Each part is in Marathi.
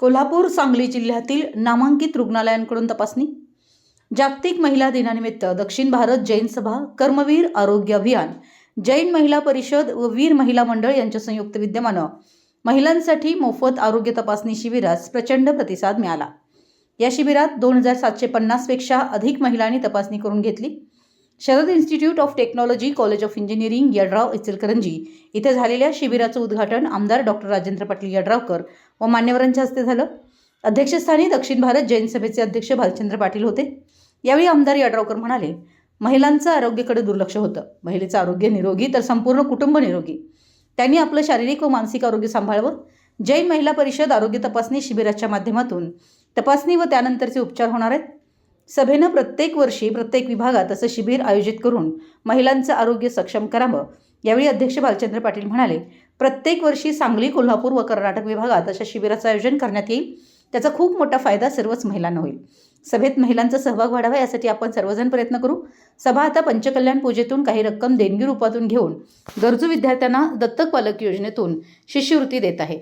कोल्हापूर सांगली जिल्ह्यातील नामांकित रुग्णालयांकडून तपासणी. जागतिक महिला दिनानिमित्त दक्षिण भारत जैन सभा कर्मवीर आरोग्य अभियान जैन महिला परिषद व वीर महिला मंडळ यांच्या संयुक्त विद्यमानं महिलांसाठी मोफत आरोग्य तपासणी शिबिरास प्रचंड प्रतिसाद मिळाला. या शिबिरात दोन हजार सातशे पन्नासपेक्षा अधिक महिलांनी तपासणी करून घेतली. Sharad institute of technology college of engineering Yadrav Ichalkaranji इथे झालेल्या शिबिराचं उद्घाटन आमदार डॉक्टर राजेंद्र पाटील यड्रावकर व मान्यवरांच्या हस्ते झालं. अध्यक्षस्थानी दक्षिण भारत जैन सभेचे अध्यक्ष भालचंद्र पाटील होते. यावेळी आमदार यड्रावकर म्हणाले महिलांचं आरोग्याकडे दुर्लक्ष होतं. महिलेचं आरोग्य निरोगी तर संपूर्ण कुटुंब निरोगी. त्यांनी आपलं शारीरिक व मानसिक आरोग्य सांभाळावं. जैन महिला परिषद आरोग्य तपासणी शिबिराच्या माध्यमातून तपासणी व त्यानंतरचे उपचार होणार आहेत. सभेनं प्रत्येक वर्षी प्रत्येक विभागात असं शिबिर आयोजित करून महिलांचं आरोग्य सक्षम करावं. यावेळी अध्यक्ष भालचंद्र पाटील म्हणाले प्रत्येक वर्षी सांगली कोल्हापूर व कर्नाटक विभागात अशा शिबिराचं आयोजन करण्यात येईल. त्याचा खूप मोठा फायदा सर्वच महिलांना होईल. सभेत महिलांचा सहभाग वाढावा यासाठी आपण सर्वजण प्रयत्न करू. सभा आता पंचकल्याण पूजेतून काही रक्कम देणगी रूपातून घेऊन गरजू विद्यार्थ्यांना दत्तक पालक योजनेतून शिष्यवृत्ती देत आहे.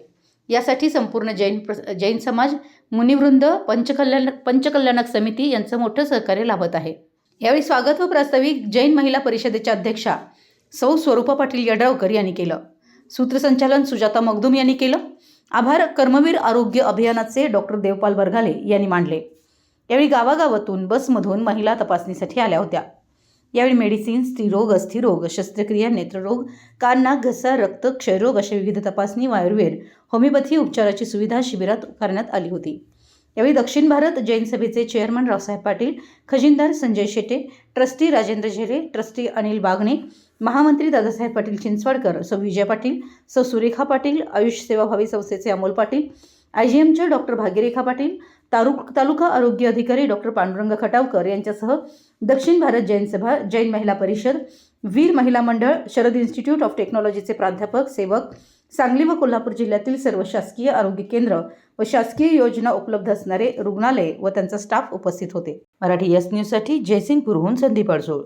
यासाठी संपूर्ण जैन प्र जैन समाज मुनिवृंद पंचकल्याण पंचकल्याणक समिती यांचं मोठं सहकार्य लाभत आहे. यावेळी स्वागत व प्रास्ताविक जैन महिला परिषदेच्या अध्यक्षा सौ स्वरूपा पाटील यड्रावकर यांनी केलं. सूत्रसंचालन सुजाता मगदूम यांनी केलं. आभार कर्मवीर आरोग्य अभियानाचे डॉक्टर देवपाल बरघाले यांनी मांडले. यावेळी गावागावातून बसमधून महिला तपासणीसाठी आल्या होत्या. यावेळी मेडिसिन स्त्रीरोग अस्थिरोग शस्त्रक्रिया नेत्ररोग कान नाक घसा रक्त क्षयरोग अशा विविध तपासणी वायुर्वेद आयुर्वेद होमिओपॅथी उपचाराची सुविधा शिबिरात करण्यात आली होती. यावेळी दक्षिण भारत जैन सभेचे चेअरमन रावसाहेब पाटील खजिनदार संजय शेटे ट्रस्टी राजेंद्र झेरे ट्रस्टी अनिल बागणे महामंत्री दादासाहेब पाटील चिंचवाडकर सौ विजय पाटील सौ सुरेखा पाटील आयुष सेवाभावी संस्थेचे अमोल पाटील आय जी एमचे डॉक्टर भाग्यरेखा पाटील तारुक तालुका आरोग्य अधिकारी डॉक्टर पांडुरंग खटावकर यांच्यासह दक्षिण भारत जैन सभा जैन महिला परिषद वीर महिला मंडळ शरद इन्स्टिट्यूट ऑफ टेक्नॉलॉजीचे प्राध्यापक सेवक सांगली व कोल्हापूर जिल्ह्यातील सर्व शासकीय आरोग्य केंद्र व शासकीय योजना उपलब्ध असणारे रुग्णालय व त्यांचा स्टाफ उपस्थित होते. मराठी यस न्यूजसाठी जयसिंगपूरहून संदीप अडसूळ.